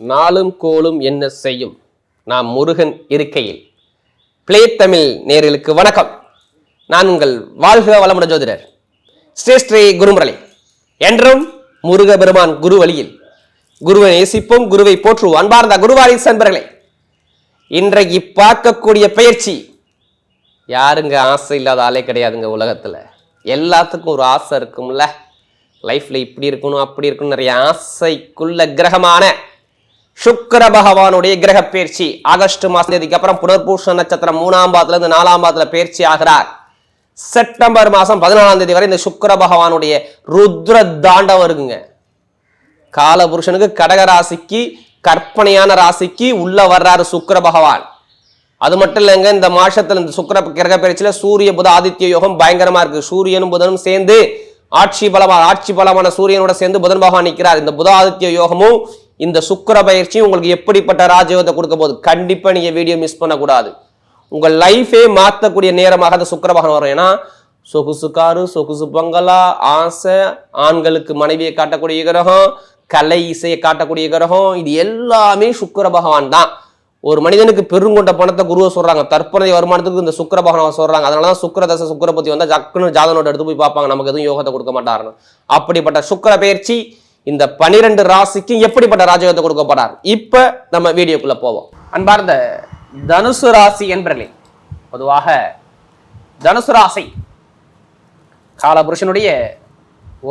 நாளும் கோலும் என்ன செய்யும்? நாம் முருகன் இருக்கையில். பிளே தமிழ் நேர்களுக்கு வணக்கம். நான் உங்கள் வாழ்க வளமுடன் ஜோதிடர். ஸ்ரீ ஸ்ரீ குருமுரளி. என்றும் முருக பெருமான் குரு வழியில் குருவை நேசிப்போம் குருவை போற்றுவோம். அன்பார்ந்த குருவாரி சன்பர்களே இன்றைக்கு பார்க்கக்கூடிய பயிற்சி யாருங்க ஆசை இல்லாத ஆளே கிடையாதுங்க உலகத்தில். எல்லாத்துக்கும் ஒரு ஆசை இருக்கும்ல. லைஃப்பில் இப்படி இருக்கணும் அப்படி இருக்கணும் நிறைய ஆசைக்குள்ள கிரகமான சுக்கர பகவானுடைய கிரக பயிற்சி. ஆகஸ்ட் மாசத்துக்கு அப்புறம் புனர்பூஷ நட்சத்திரம் மூணாம் பாதத்துல இருந்து நாலாம் பாதத்துல பயிற்சி ஆகிறார். செப்டம்பர் மாசம் பதினாலாம் தேதி வரை இந்த சுக்கிர பகவானுடைய ருத்ர தாண்டவம் இருக்குங்க. காலபுருஷனுக்கு கடக ராசிக்கு கற்பனையான ராசிக்கு உள்ள வர்றாரு சுக்கர பகவான். அது மட்டும் இல்லைங்க இந்த மாசத்துல இந்த சுக்கிர கிரக பயிற்சியில சூரிய புத ஆதித்ய யோகம் பயங்கரமா இருக்கு. சூரியனும் புதனும் சேர்ந்து ஆட்சி பலமா ஆட்சி பலமான சூரியனோட சேர்ந்து புதன் பகவான் நிற்கிறார் இந்த புத ஆதித்ய யோகமும் இந்த சுக்கிர பயிற்சி உங்களுக்கு எப்படிப்பட்ட ராஜயோகத்தை கொடுக்க போகுது? கண்டிப்பாக நீங்கள் வீடியோ மிஸ் பண்ணக்கூடாது. உங்கள் லைஃபே மாற்றக்கூடிய நேரமாக அந்த சுக்கர பகவான் வரும். ஏன்னா சொகுசு காரு சொகுசு பங்களா ஆசை ஆண்களுக்கு மனைவியை காட்டக்கூடிய கிரகம் கலை இசையை காட்டக்கூடிய கிரகம் இது எல்லாமே சுக்கர பகவான் தான். ஒரு மனிதனுக்கு பெருங்கொண்ட பணத்தை குருவை சொல்றாங்க. தற்போதைய வருமானத்துக்கு இந்த சுக்கர பகவான் சொல்றாங்க. அதனால தான் சுக்கர தசை சுக்கிர பத்தி ஜக்குன்னு ஜாதனோட எடுத்து போய் பார்ப்பாங்க. நமக்கு எதுவும் யோகத்தை கொடுக்க மாட்டாருன்னு. அப்படிப்பட்ட சுக்கர பயிற்சி இந்த பனிரெண்டு ராசிக்கு எப்படிப்பட்ட ராஜயோகத்தை கொடுக்க போறார்? இப்ப நம்ம வீடியோக்குள்ள போவோம். அன்பார்ந்த தனுசு ராசி என்பர்களே பொதுவாக தனுசு ராசி காலபுருஷனுடைய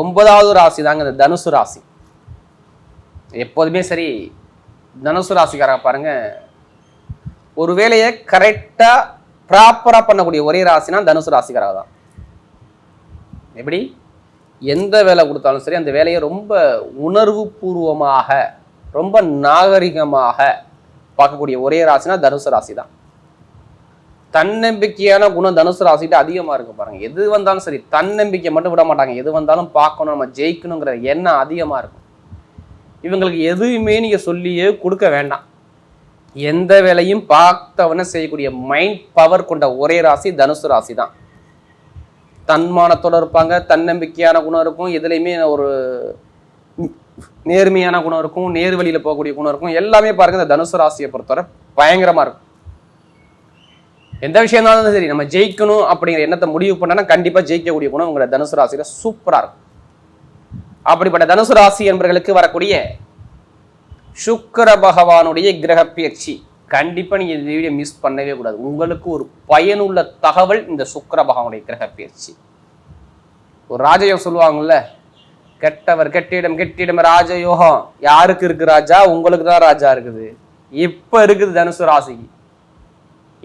ஒன்பதாவது ராசி தாங்க இந்த தனுசு ராசி. எப்போதுமே சரி தனுசு ராசிக்காரங்க பாருங்க ஒரு வேலையை கரெக்டாக ப்ராப்பராக பண்ணக்கூடிய ஒரே ராசினா தனுசு ராசிக்காராக தான். எப்படி? எந்த வேலை கொடுத்தாலும் சரி அந்த வேலையை ரொம்ப உணர்வு பூர்வமாக ரொம்ப நாகரிகமாக பார்க்கக்கூடிய ஒரே ராசினா தனுசு ராசி தான் தன்னம்பிக்கையான குணம் தனுசு ராசிட்டு அதிகமாக இருக்கு பாருங்க. எது வந்தாலும் சரி தன்னம்பிக்கை மட்டும் விட மாட்டாங்க. எது வந்தாலும் பார்க்கணும் நம்ம ஜெயிக்கணுங்கிற எண்ணம் அதிகமாக இருக்கும். இவங்களுக்கு எதுவுமே நீங்கள் சொல்லியே கொடுக்க வேண்டாம். எந்த வேலையும் பார்த்தவன செய்யக்கூடிய மைண்ட் பவர் கொண்ட ஒரே ராசி தனுசு ராசி தான் தன்மானத்தோடு இருப்பாங்க தன்னம்பிக்கையான குணம் இருக்கும் எதுலேயுமே ஒரு நேர்மையான குணம் இருக்கும் நேர்வழியில் போகக்கூடிய குணம் இருக்கும். எல்லாமே பாருங்க இந்த தனுசு ராசியை பொறுத்தவரை பயங்கரமாக இருக்கும். எந்த விஷயம் இருந்தாலும் சரி நம்ம ஜெயிக்கணும் அப்படிங்கிற எண்ணத்தை முடிவு பண்ணனா கண்டிப்பாக ஜெயிக்கக்கூடிய குணம் உங்களோட தனுசு ராசியில் சூப்பராக இருக்கும். அப்படிப்பட்ட தனுசு ராசி என்பவர்களுக்கு வரக்கூடிய சுக்கர பகவானுடைய கிரக பயிற்சி கண்டிப்பாக நீங்கள் இந்த வீடியோ மிஸ் பண்ணவே கூடாது. உங்களுக்கு ஒரு பயனுள்ள தகவல் இந்த சுக்கர பகவானுடைய கிரக பயிற்சி. ஒரு ராஜயோகம் சொல்லுவாங்கல்ல கெட்டவர் கெட்டிடம் கெட்டிடம் ராஜயோகம். யாருக்கு இருக்கு ராஜா? உங்களுக்கு தான் ராஜா இருக்குது. இப்போ இருக்குது தனுசு ராசிக்கு.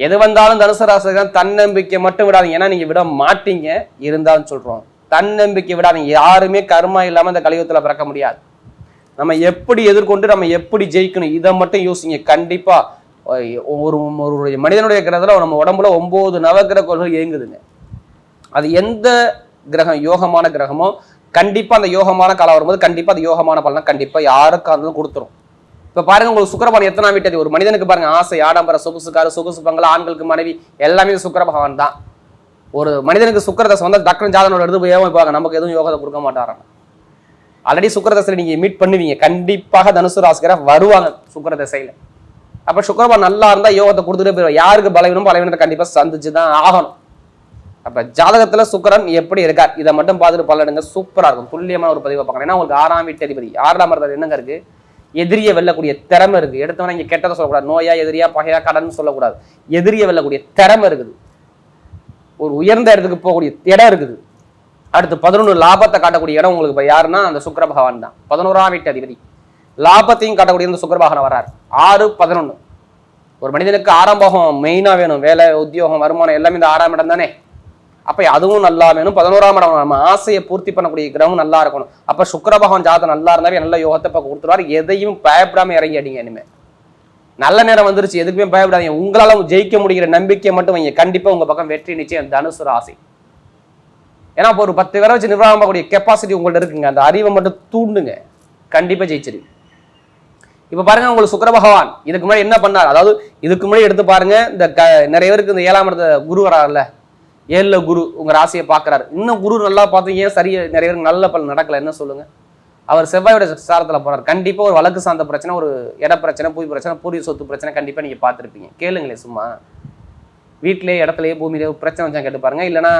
எது வந்தாலும் தனுசு ராசிக்கு தான் தன்னம்பிக்கை மட்டும் விடாதீங்க. ஏன்னா நீங்கள் விட மாட்டீங்க. இருந்தாலும் சொல்கிறோம் தன்னம்பிக்கை விடாதீங்க. யாருமே கர்மா இல்லாமல் இந்த கலியுகத்தில் பிறக்க முடியாது. நம்ம எப்படி எதிர்கொண்டு நம்ம எப்படி ஜெயிக்கணும் இதை மட்டும் யோசிங்க. கண்டிப்பாக ஒரு ஒரு மனிதனுடைய கிரகத்தில் நம்ம உடம்புல ஒம்பது நவகிரக கோள்கள் இயங்குதுங்க. அது எந்த கிரகம் யோகமான கிரகமோ கண்டிப்பாக அந்த யோகமான காலம் வரும்போது கண்டிப்பாக அந்த யோகமான பலனை கண்டிப்பாக யாருக்கா இருந்தாலும் கொடுத்துரும். இப்போ பாருங்க உங்களுக்கு சுக்கரபான் எத்தனாம் வீட்டது? ஒரு மனிதனுக்கு பாருங்க ஆசை ஆடம்பர சொகுசுக்காரு சொகுசு பங்களா ஆண்களுக்கு மனைவி எல்லாமே சுக்கர பகவான் தான். ஒரு மனிதனுக்கு சுக்கரதசை வந்து டக்குனு ஜாதனோட எடுத்து போய் ஏமாப்பாங்க நமக்கு எதுவும் யோகத்தை கொடுக்க மாட்டாராம். ஆல்ரெடி சுக்கரதசையில் நீங்கள் மீட் பண்ணுவீங்க. கண்டிப்பாக தனுசு ராசிகர வருவாங்க சுக்கரதசையில் அப்ப சுக்கரபான் நல்லா இருந்தா யோகத்தை கொடுத்துட்டே யாருக்கு பலவீனம் பலவீனத்தை கண்டிப்பா சந்திச்சு தான் ஆகணும். அப்ப ஜாதகத்துல சுக்கிரன் எப்படி இருக்கார்? இதை மட்டும் பார்த்துட்டு பலனுங்க சூப்பரா இருக்கும். துல்லியமான ஒரு பதிவை பார்க்கணும் ஏன்னா உங்களுக்கு ஆறாம் வீட்டு அதிபதி ஆறாம் இடத்துல என்னங்க இருக்கு? எதிரியை வெல்லக்கூடிய திறமை இருக்கு. எடுத்தவன இங்க கெட்டதை சொல்லக்கூடாது. நோயா எதிரியா பகையா கடன் சொல்லக்கூடாது. எதிரியை வெல்லக்கூடிய திறமை இருக்குது. ஒரு உயர்ந்த இடத்துக்கு போகக்கூடிய இடம் இருக்குது. அடுத்து பதினொன்று லாபத்தை காட்டக்கூடிய இடம் உங்களுக்கு இப்போ யாருன்னா அந்த சுக்கர பகவான் தான். பதினோராம் வீட்டு அதிபதி. லாபத்தையும் காட்டக்கூடிய இந்த சுக்கிர பகவான் வர்றார் ஆறு பதினொன்று ஒரு மனிதனுக்கு ஆறாம் பாகம் மெயினாக வேணும். வேலை உத்தியோகம் வருமானம் எல்லாமே இந்த ஆறாம் இடம் தானே? அப்போ அதுவும் நல்லா வேணும். பதினோராம் இடம் நம்ம ஆசையை பூர்த்தி பண்ணக்கூடிய கிரகம் நல்லா இருக்கணும். அப்போ சுக்கிர பகவான் ஜாதகம் நல்லா இருந்தாவே நல்ல யோகத்தை இப்போ கொடுத்துருவாரு. எதையும் பயப்படாமல் இறங்கி அடிங்க இனிமே. நல்ல நேரம் வந்துருச்சு. எதுக்குமே பயப்படாதீங்க. உங்களால் ஜெயிக்க முடிகிற நம்பிக்கையை மட்டும் வைங்க. கண்டிப்பாக உங்கள் பக்கம் வெற்றி நிச்சயம் தனுசு ராசி. ஏன்னா இப்போ ஒரு பத்து பேரை வச்சு நிர்வாகம் பண்ணக்கூடிய கெப்பாசிட்டி உங்கள்ட்ட இருக்குங்க. அந்த அறிவை மட்டும் தூண்டுங்க. கண்டிப்பாக ஜெயிச்சிருங்க இப்போ பாருங்க உங்களுக்கு சுக்கர பகவான். இதுக்கு முன்னாடி என்ன பண்ணார்? அதாவது இதுக்கு முன்னாடி எடுத்து பாருங்க இந்த க நிறைய பேருக்கு இந்த ஏழாம் இடத்த குரு வராருல்ல. ஏழில் குரு உங்கள் ராசியை பார்க்குறாரு இன்னும் குரு நல்லா பார்த்தீங்க ஏன் சரியா நிறைய பேருக்கு நல்ல பலன் நடக்கலை? என்ன சொல்லுங்கள் அவர் செவ்வாயோட சாரத்தில் போகிறார் கண்டிப்பாக ஒரு வழக்கு சார்ந்த பிரச்சனை ஒரு இட பிரச்சனை பூமி பிரச்சனை பூர்வீக சொத்து பிரச்சனை கண்டிப்பாக நீங்கள் பார்த்துருப்பீங்க. கேளுங்களேன் சும்மா. வீட்டிலேயே இடத்துலையே பூமியிலே பிரச்சனை வச்சா கேட்டு பாருங்க. இல்லைன்னா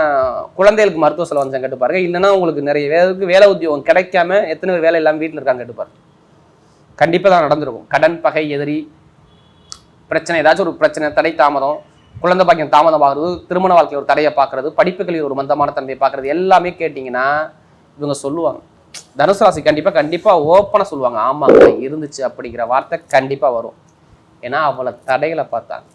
குழந்தைகளுக்கு மருத்துவ செலவு வச்சா கேட்டு பாருங்க. இல்லைனா உங்களுக்கு நிறைய பேருக்கு வேலை உத்தியோகம் கிடைக்காம எத்தனை பேர் வேலை இல்லாமல் வீட்டில் இருக்காங்க கேட்டு பாருங்க. கண்டிப்பாக தான் நடந்திருக்கும். கடன் பகை எதிரி பிரச்சனை ஏதாச்சும் ஒரு பிரச்சனை தடை தாமதம் குழந்தை பாக்கியம் தாமதமாகிறது திருமண வாழ்க்கை ஒரு தடையை பார்க்கறது படிப்புகளில் ஒரு மந்தமான தன்மையை பார்க்கறது எல்லாமே கேட்டிங்கன்னா இவங்க சொல்லுவாங்க. தனுசு ராசி கண்டிப்பாக கண்டிப்பாக ஓப்பனாக சொல்லுவாங்க. ஆமாங்க இருந்துச்சு அப்படிங்கிற வார்த்தை கண்டிப்பாக வரும். ஏன்னா அவளை தடைகளை பார்த்தாங்க.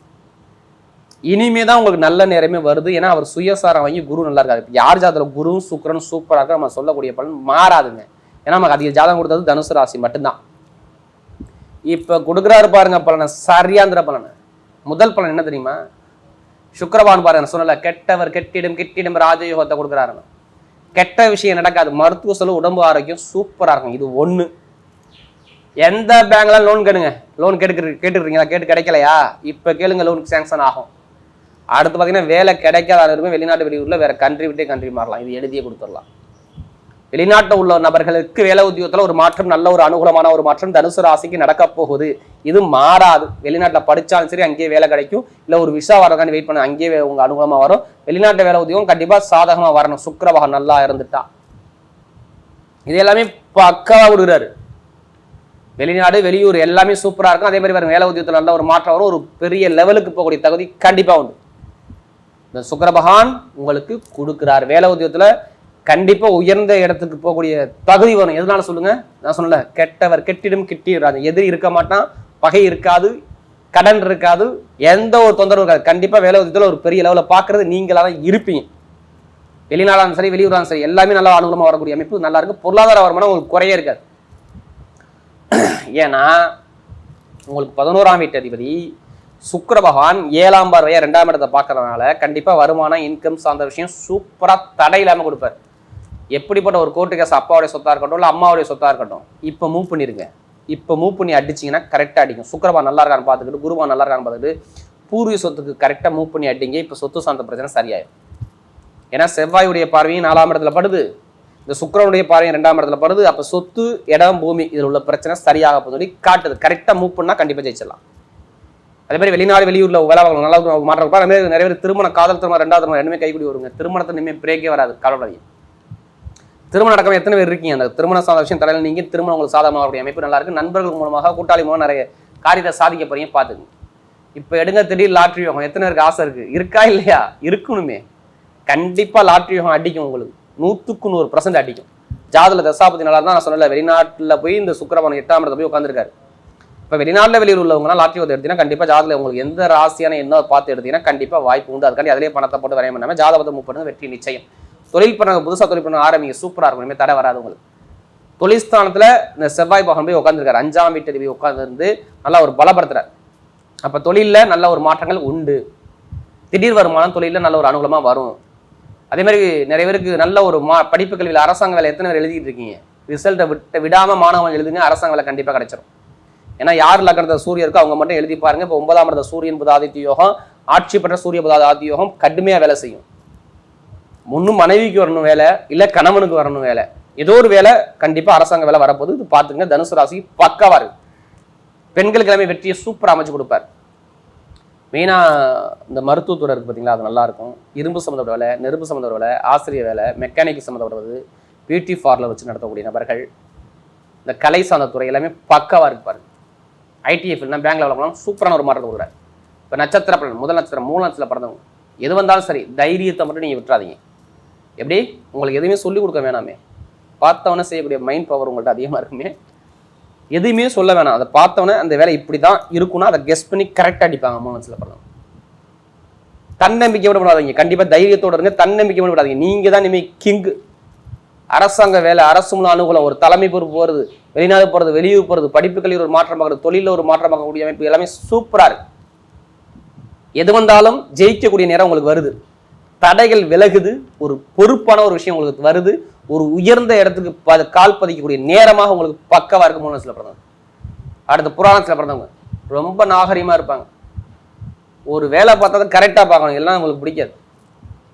இனிமே தான் உங்களுக்கு நல்ல நேரமே வருது. ஏன்னா அவர் சுயசாரம் வாங்கி குரு நல்லா இருக்காரு. யார் ஜாதகம் குருவும் சுக்கிரனும் சூப்பராக நம்ம சொல்லக்கூடிய பலன் மாறாதுங்க. ஏன்னா நமக்கு அதிக ஜாதகம் கொடுத்தது தனுசு ராசி மட்டும்தான். இப்போ கொடுக்குறாரு பாருங்க பலனை சரியாந்திர பலனை. முதல் பலன் என்ன தெரியுமா? சுக்கரவான் பாருங்க நான் சொன்னல கெட்டவர் கெட்டிடும் கெட்டிடும் ராஜயோகத்தை கொடுக்குறாருன்னு கெட்ட விஷயம் நடக்காது. மருத்துவ செலவு உடம்பு ஆரோக்கியம் சூப்பராக இருக்கும். இது ஒன்று எந்த பேங்க்ல லோன் கேடுங்க லோன் கேட்டு கேட்டுக்கிறீங்களா கேட்டு கிடைக்கலையா? இப்போ கேளுங்க லோனுக்கு சேங்ஷன் ஆகும். அடுத்து பார்த்தீங்கன்னா வேலை கிடைக்காத அனைவருமே வெளிநாட்டு வெளியூரில் வேற கண்ட்ரி விட்டே கண்ட்ரி மாறலாம். இது எழுதியே கொடுத்துடலாம். வெளிநாட்டில் உள்ள நபர்களுக்கு வேலை உத்தியோகத்தில் ஒரு மாற்றம் நல்ல ஒரு அனுகூலமான ஒரு மாற்றம் தனுசு ராசிக்கு நடக்க போகுது. இது மாறாது. வெளிநாட்டுல படிச்சாலும் சரி அங்கேயே வேலை கிடைக்கும். இல்ல ஒரு விசா வரக்காண்டி வெயிட் பண்ண அங்கேயே உங்கள் உங்க வரும். வெளிநாட்டு வேலை உத்தியோகம் கண்டிப்பா சாதகமா வரணும். சுக்கிரபகம் நல்லா இருந்துட்டா. இது எல்லாமே பக்காவாக விடுகிறாரு. வெளிநாடு வெளியூர் எல்லாமே சூப்பரா இருக்கும். அதே மாதிரி வேறு வேலை உத்தியோகத்தில் நல்ல ஒரு மாற்றம் வரும். ஒரு பெரிய லெவலுக்கு போகக்கூடிய தகுதி கண்டிப்பா உண்டு. இந்த சுக்கிர பகவான் உங்களுக்கு கொடுக்குறார். வேலை உத்தியோகத்தில் கண்டிப்பாக உயர்ந்த இடத்துக்கு போகக்கூடிய தகுதி வரும் எதனால சொல்லுங்க? நான் சொல்லல கெட்டவர் கெட்டிடும் கிட்டிடுறாங்க எதிரி இருக்க மாட்டான் பகை இருக்காது கடன் இருக்காது எந்த ஒரு தொந்தரவும் இருக்காது. கண்டிப்பாக வேலை உத்தியோகத்துல ஒரு பெரிய லெவலில் பார்க்கறது நீங்களாக தான் இருப்பீங்க. வெளிநாடாலும் சரி வெளியூராலும் சரி எல்லாமே நல்லா அனுகூலமாக வரக்கூடிய அமைப்பு நல்லா இருக்கு. பொருளாதார வருமானம் உங்களுக்கு குறைய இருக்காது. ஏன்னா உங்களுக்கு பதினோராம் வீட்டு அதிபதி சுக்கர பகவான் ஏழாம் பார்வையாக ரெண்டாம் இடத்தை பார்க்கறதுனால கண்டிப்பாக வருமானம் இன்கம் சார்ந்த விஷயம் சூப்பராக தடை கொடுப்பார். எப்படிப்பட்ட ஒரு கோர்ட்டு கேஸ் அப்பாவுடைய சொத்தாக இருக்கட்டும் இல்லை அம்மாவுடைய சொத்தாக இருக்கட்டும் இப்போ மூவ் பண்ணிருங்க. இப்போ மூவ் பண்ணி அடிச்சீங்கன்னா கரெக்டாக அடிக்கும். சுக்கரபா நல்லா இருக்கான்னு பார்த்துக்கிட்டு குருபா நல்லா இருக்கான்னு பார்த்துக்கிட்டு பூர்வீக சொத்துக்கு கரெக்டாக மூவ் பண்ணி அடிங்க இப்போ சொத்து சார்ந்த பிரச்சனை சரியாயிடும் ஏன்னா செவ்வாயுடைய பார்வையும் நாலாம் இடத்துல படுது. இந்த சுக்கரனுடைய பார்வையும் ரெண்டாம் இடத்துல படுது. அப்போ சொத்து இடம் பூமி இதில் உள்ள பிரச்சனை சரியாக போகுது சொல்லி காட்டுது. கரெக்டாக மூவ் பண்ணால் கண்டிப்பாக ஜெயிச்சிடலாம். அதே மாதிரி வெளிநாடு வெளியூரில் வேலை வாங்கணும் நல்லா மாற்றம் அதே மாதிரி நிறைய பேர் திருமணம் காதல் திருமணம் ரெண்டாவது திருமணம் ரெண்டுமே கைக்கூடி வருங்க. திருமணத்தை இனிமேல் பிரேக்கே வராது. கவலைப்படாதீங்க திருமணம் நடக்காம எத்தனை பேர் இருக்கீங்க? அந்த திருமண சாத விஷயம் தலையில் நீங்கள் திருமணம் உங்களுக்கு சாதகமாக வரக்கூடிய அமைப்பு நல்லா இருக்கு. நண்பர்கள் மூலமாக கூட்டாளி மூலம் நிறைய காரியத்தை சாதிக்க போறீங்க பாத்துங்க இப்போ எடுங்க திடீர் லாட்ரி யோகம் எத்தனை பேருக்கு ஆசை இருக்கு? இருக்கா இல்லையா? இருக்கணுமே. கண்டிப்பா லாட்ரி யோகம் அடிக்கும் உங்களுக்கு. நூற்றுக்கு நூறு பர்சன்ட் அடிக்கும். ஜாதல தசாபதி நல்லா தான் நான் சொன்னல வெளிநாட்டில் போய் இந்த சுக்கிரபவன் எட்டாம் இடத்துல போய் உட்காந்துருக்காரு இப்போ வெளிநாட்டில் வெளியூர் உள்ளவங்க லாட்ரி வந்து எடுத்தீங்கன்னா கண்டிப்பா ஜாதல உங்களுக்கு எந்த ராசியான என்ன பார்த்து எடுத்தீங்கன்னா கண்டிப்பாக வாய்ப்பு உண்டு. அதுக்காண்டி அதிலே பணத்தை போட்டு வரைய பண்ணாமல் ஜாதகத்தை மூவ் பண்ணுங்க வெற்றி நிச்சயம். தொழில் பண்ண புதுசாக தொழில் பண்ண ஆரம்பிங்க சூப்பராக இருக்கும். இனிமேல் தடை வராது உங்களுக்கு. தொழில்ஸ்தானத்தில் இந்த செவ்வாய் பகவான் போய் உட்காந்துருக்காரு அஞ்சாம் வீட்டு அதிபதி உட்காந்துருந்து நல்லா ஒரு பலப்படுத்துறாரு. அப்போ தொழிலில் நல்ல ஒரு மாற்றங்கள் உண்டு. திடீர் வருமானம் தொழிலில் நல்ல ஒரு அனுகூலமாக வரும். அதே மாதிரி நிறைய பேருக்கு நல்ல ஒரு மா படிப்பு கல்வியில் அரசாங்க வேலை எத்தனை பேர் எழுதிட்டு இருக்கீங்க? ரிசல்ட்டை விட்டு விடாமல் மாணவன் எழுதுங்க அரசாங்க வேலை கண்டிப்பாக கிடைச்சிரும். ஏன்னா யார் லக்னத்தை சூரியன் இருக்கோ அவங்க மட்டும் எழுதி பாருங்க. இப்போ ஒன்பதாம் இடத்த சூரியன் புத யோகம் ஆட்சி பெற்ற சூரிய புத ஆதித்ய யோகம் கடுமையாக வேலை செய்யும். முன்னும் மனைவிக்கு வரணும் வேலை இல்லை கணவனுக்கு வரணும் வேலை. ஏதோ ஒரு வேலை கண்டிப்பாக அரசாங்க வேலை வரப்போகுது. இது பார்த்துங்க தனுசு ராசி பக்காவாக இருக்கு. பெண்கள் கிழமை வெற்றியை சூப்பராக அமைச்சு கொடுப்பார். மெயினாக இந்த மருத்துவத்துறை இருக்குது பார்த்தீங்களா அது நல்லாயிருக்கும் இரும்பு சம்மந்தப்பட்ட வேலை நெருப்பு சம்மந்தப்பட்ட வேலை ஆசிரியர் வேலை மெக்கானிக் சம்மந்தப்பட்டது பியூட்டி பார்லர் வச்சு நடத்தக்கூடிய நபர்கள் இந்த கலை சார்ந்த துறை எல்லாமே பக்காவாக இருப்பார் ஐடிஎஃப்னா பேங்கில் வளர்க்கலாம் சூப்பரான ஒரு மாற்றத்தை கொடுக்குறாரு. இப்போ நட்சத்திர பலன் முதல் நட்சத்திரம் மூணு நட்சத்திரம் பிறந்தவங்க எது வந்தாலும் சரி தைரியத்தை மட்டும் நீங்கள் விட்டுறாதீங்க. எப்படி? உங்களுக்கு எதுவுமே சொல்லிக் கொடுக்க வேணாமே. பார்த்தவொன்னே செய்யக்கூடிய மைண்ட் பவர் உங்கள்ட்ட அதிகமாக இருக்குமே. எதுவுமே சொல்ல வேணாம். அதை பார்த்தவொன்னே அந்த வேலை இப்படி தான் இருக்குன்னா அதை கெஸ் பண்ணி கரெக்டாக அடிப்பாங்க மூணு நட்சத்திர பிறந்தவங்க தன்னம்பிக்கை விடாதீங்க கண்டிப்பாக தைரியத்தோட இருங்க. தன்னம்பிக்கை விடாதீங்க. நீங்கள் தான் இனிமேல் கிங்கு அரசாங்க வேலை அரசு மூலம் அனுகூலம். ஒரு தலைமை பொறுப்பு போகிறது வெளிநாடு போகிறது வெளியூர் போகிறது படிப்புகளில் ஒரு மாற்றம் பார்க்குறது தொழிலில் ஒரு மாற்றம் பார்க்கக்கூடிய அமைப்பு எல்லாமே சூப்பராக இருக்கு. எது வந்தாலும் ஜெயிக்கக்கூடிய நேரம் உங்களுக்கு வருது. தடைகள் விலகுது ஒரு பொறுப்பான ஒரு விஷயம் உங்களுக்கு வருது ஒரு உயர்ந்த இடத்துக்கு ப- கால் பதிக்கக்கூடிய நேரமாக உங்களுக்கு பக்கவா இருக்கும் மூணு சில பிறந்தவங்க அடுத்து புராணத்தில் பிறந்தவங்க ரொம்ப நாகரிகமா இருப்பாங்க. ஒரு வேலை பார்த்தா கரெக்டாக பார்க்கணும். எல்லாம் உங்களுக்கு பிடிக்காது.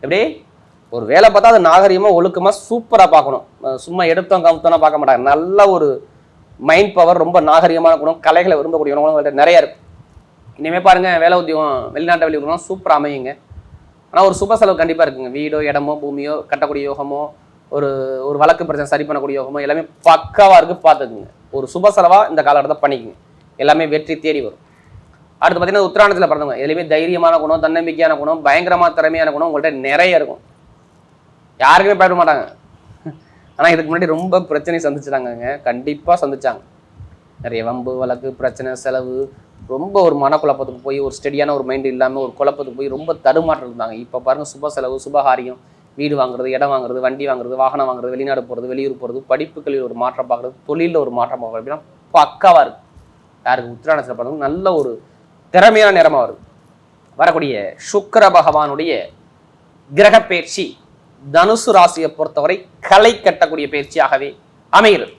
எப்படி? ஒரு வேலை பார்த்தா அது நாகரிகமா ஒழுக்கமா சூப்பரா பார்க்கணும். சும்மா எடுத்தோம் கவுத்தோம்னா பார்க்க மாட்டாங்க. நல்ல ஒரு மைண்ட் பவர் ரொம்ப நாகரிகமான குணம் கலைகளை விரும்பக்கூடிய குணம் நிறைய இருக்கு. இனிமே பாருங்க வேலை உத்தியோகம் வெளிநாட்டு வெளி உத்தியோகம் அமையுங்க. ஆனால் ஒரு சுப செலவு கண்டிப்பாக இருக்குங்க. வீடோ இடமோ பூமியோ கட்டக்கூடிய யோகமோ ஒரு ஒரு வழக்கு பிரச்சனை சரி பண்ணக்கூடிய யோகமோ எல்லாமே பக்காவாக இருக்குது பார்த்துக்குங்க. ஒரு சுப செலவாக இந்த காலகட்டத்தை பண்ணிக்கங்க. எல்லாமே வெற்றி தேடி வரும். அடுத்து பார்த்தீங்கன்னா உத்தராயணத்தில் பிறந்தவங்க. எதுலையுமே தைரியமான குணம் தன்னம்பிக்கையான குணம் பயங்கரமாக திறமையான குணம் உங்கள்கிட்ட நிறைய இருக்கும். யாருக்குமே பயப்பட மாட்டாங்க. ஆனால் இதுக்கு முன்னாடி ரொம்ப பிரச்சனை சந்திச்சிட்டாங்கங்க. கண்டிப்பாக சந்திச்சாங்க. நிறைய வம்பு வழக்கு பிரச்சனை செலவு ரொம்ப ஒரு மனக்குழப்பத்துக்கு போய் ஒரு ஸ்டெடியான ஒரு மைண்டு இல்லாமல் ஒரு குழப்பத்துக்கு போய் ரொம்ப தடுமாற்றம் இருந்தாங்க. இப்போ பாருங்கள் சுப செலவு சுபகாரியம் வீடு வாங்குறது இடம் வாங்குறது வண்டி வாங்குறது வாகனம் வாங்குறது வெளிநாடு போகிறது வெளியூர் போகிறது படிப்புகளில் ஒரு மாற்றம் பார்க்குறது தொழிலில் ஒரு மாற்றம் பார்க்குறது அப்படின்னா பக்காவா இருக்கு. யாருக்கு? உத்திராணத்தில் பிறந்தவங்க நல்ல ஒரு திறமையான நேரமாக வருது. வரக்கூடிய சுக்கர பகவானுடைய கிரக பயிற்சி தனுசு ராசியை பொறுத்தவரை களை கட்டக்கூடிய பயிற்சியாகவே அமைகிறது.